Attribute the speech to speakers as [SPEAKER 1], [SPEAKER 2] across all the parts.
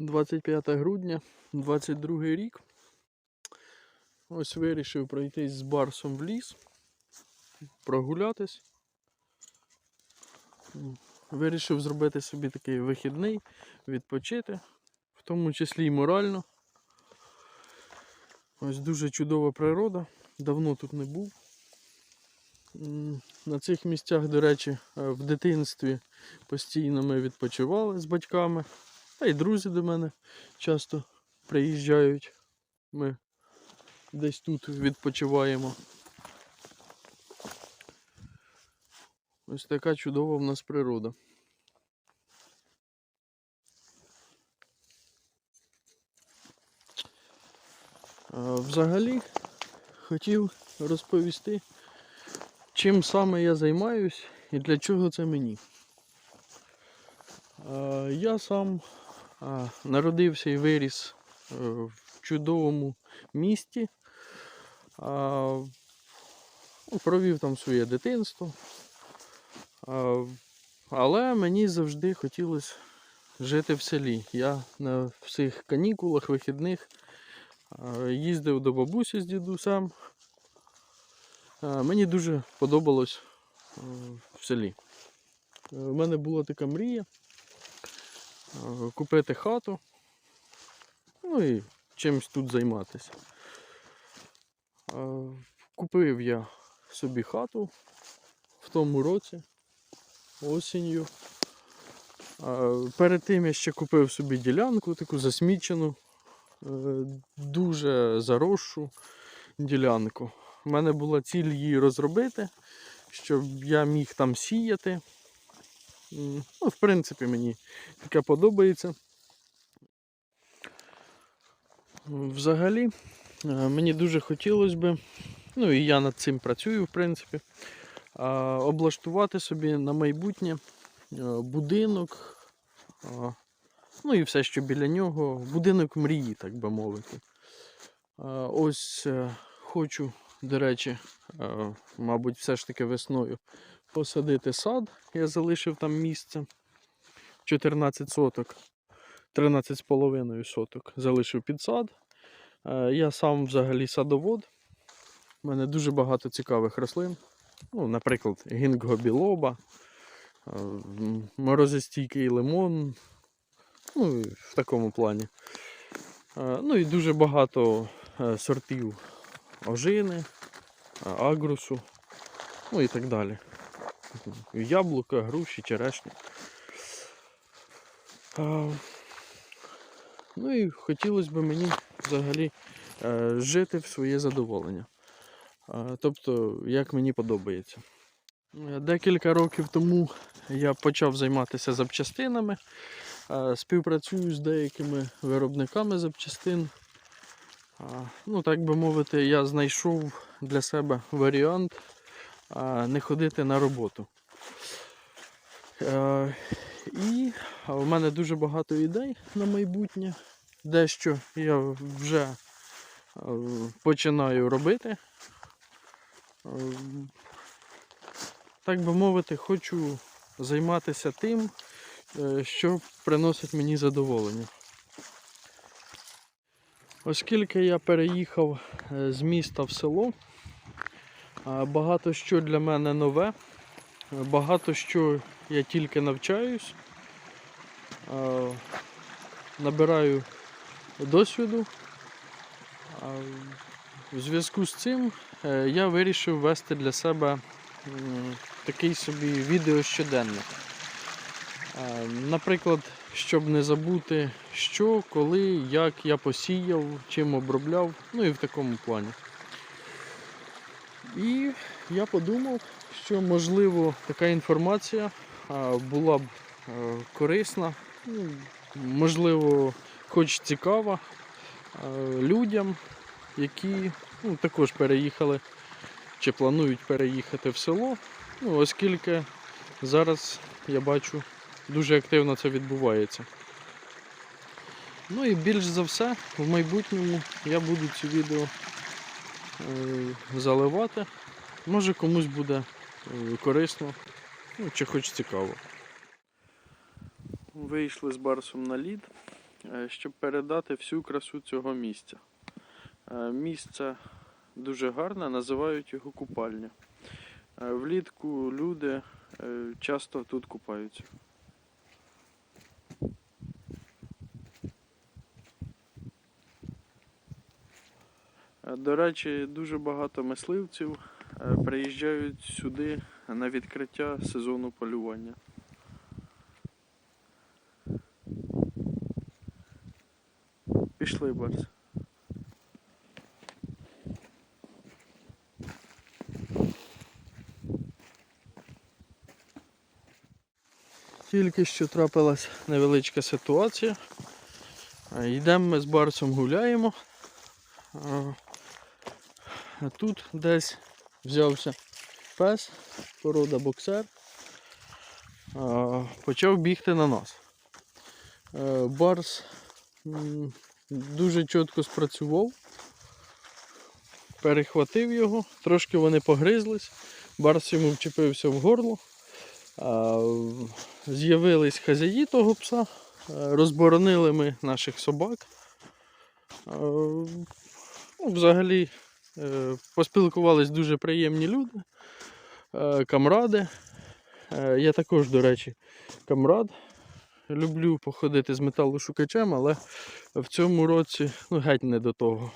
[SPEAKER 1] 25 грудня, 22 рік. Ось вирішив пройтись з барсом в ліс, прогулятись. Вирішив зробити собі такий вихідний, відпочити, в тому числі і морально. Ось дуже чудова природа. Давно тут не був. На цих місцях, до речі, е, в дитинстві постійно ми відпочивали з батьками. Та й друзі до мене часто приїжджають. Ми десь тут відпочиваємо. Ось така чудова в нас природа. Взагалі хотів розповісти, чим саме я займаюсь і для чого це мені. Я сам а, народився і виріс е, в чудовому місті. Ну, Провів там своє дитинство. Але мені завжди хотілося жити в селі. Я на всіх канікулах, вихідних їздив до бабусі з дідусем. Мені дуже подобалось е, в селі. Е, У мене була така мрія е, купити хату, ну і чимось тут займатися. Е, Купив я собі хату в тому році, осінню. Е, Перед тим я ще купив собі ділянку, таку засмічену, е, дуже заросшу ділянку. У мене була ціль її розробити, щоб я міг там сіяти. Ну, в принципі, мені таке подобається. Взагалі, е, мені дуже хотілося би, ну і я над цим працюю, в принципі, облаштувати собі на майбутнє е, будинок, ну і все, що біля нього, будинок мрії, так би мовити. Ось е, хочу, до речі, мабуть, все ж таки весною посадити сад. Я залишив там місце 14 соток, 13,5 соток залишив під сад. Е, Я сам взагалі садовод. У мене дуже багато цікавих рослин. Ну, наприклад, гінгго білоба, е, морозостійкий лимон. Ну, в такому плані. Е, Ну і дуже багато сортів ожини, агрусу, ну і так далі. Яблука, груші, черешні. Ну і хотілося б мені взагалі е, жити в своє задоволення. Тобто, як мені подобається. Е, Декілька років тому я почав займатися запчастинами. Співпрацюю з деякими виробниками запчастин. Ну, так би мовити, я знайшов для себе варіант не ходити на роботу. Е, І в мене дуже багато ідей на майбутнє. Дещо я вже е, починаю робити. Е, Так би мовити, хочу займатися тим, що приносить мені задоволення. Оскільки я переїхав з міста в село, багато що для мене нове, багато що я тільки навчаюсь, набираю досвіду. В зв'язку з цим е, я вирішив вести для себе такий собі відеощоденник. Е, Наприклад, щоб не забути, що, коли, як я посіяв, чим обробляв, ну і в такому плані. І я подумав, що можливо така інформація була б е, корисна, ну, можливо, хоч цікава е, людям, які ну, також переїхали чи планують переїхати в село, ну, оскільки зараз я бачу дуже активно це відбувається. Ну і більш за все, в майбутньому я буду ці відео заливати. Може комусь буде е, корисно, ну, чи хоч цікаво. Вийшли з барсом на лід. е, щоб передати всю красу цього місця. Е, Місце дуже гарне, називають його купальня. Е, Влітку люди е, часто тут купаються. До речі, дуже багато мисливців е, приїжджають сюди на відкриття сезону полювання. Пішли, Барс. Тільки що трапилась невеличка ситуація. Йдемо ми з Барсом гуляємо. Тут десь взявся пес, порода боксер. Почав бігти на нас. Е, Барс дуже чітко спрацював. Перехватив його, трошки вони погризлись. Барс йому вчепився в горло. З'явились хазяї того пса, е, розборонили ми наших собак. Ну, взагалі е, поспілкувались дуже приємні люди, е, камради. Е, Я також, до речі, камрад. Люблю походити з металошукачем, але в цьому році ну, геть не до того.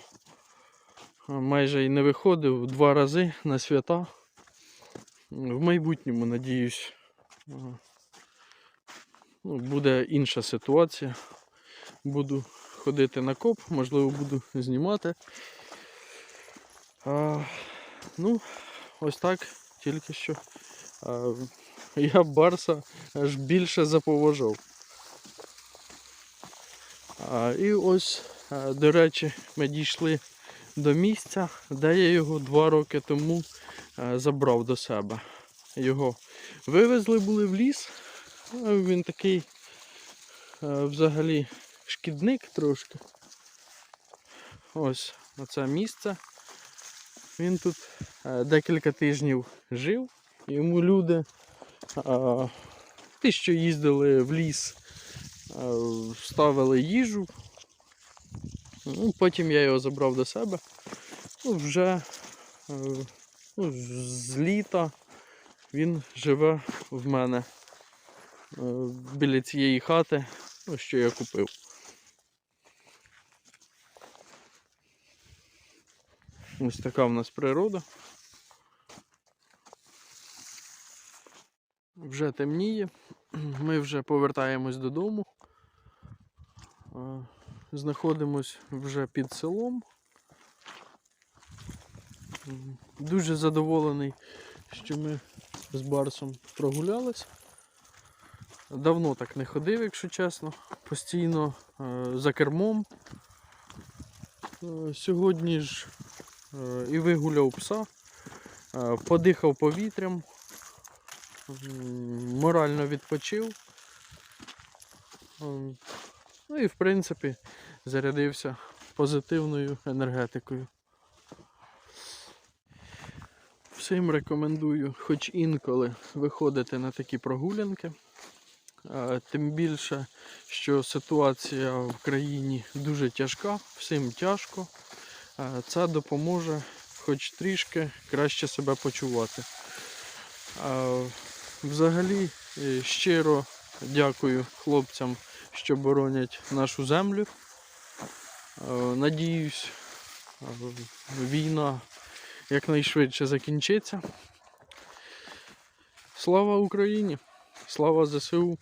[SPEAKER 1] Майже і не виходив два рази на свята. В майбутньому, надіюсь, ну, буде інша ситуація. Буду ходити на коп, можливо, буду знімати. А, ну, ось так, тільки що. А, я Барса аж більше заповажав. А, і ось, до речі, ми дійшли до місця, де я його два роки тому забрав до себе. Його вивезли були в ліс. а Він такий взагалі шкідник трошки. Ось на це місце. Він тут е, декілька тижнів жив. Йому люди, е, ті, що їздили в ліс, е, ставили їжу. Ну, потім я його забрав до себе. Ну, вже ну, з літа він живе в мене біля цієї хати, ну, що я купив. Ось така в нас природа. Вже темніє. Ми вже повертаємось додому. Знаходимось вже під селом. Дуже задоволений, що ми з Барсом прогулялись. Давно так не ходив, якщо чесно. Постійно е, за кермом. Е, Сьогодні ж і вигуляв пса, е, подихав повітрям, морально відпочив. Ем, Ну і в принципі зарядився позитивною енергетикою. Всім рекомендую хоч інколи виходити на такі прогулянки. Е, Тим більше, що ситуація в країні дуже тяжка, всім тяжко. Це допоможе хоч трішки краще себе почувати. Взагалі е, щиро дякую хлопцям, що боронять нашу землю. Е, Надіюсь, е, війна якнайшвидше закінчиться. Слава Україні! Слава ЗСУ!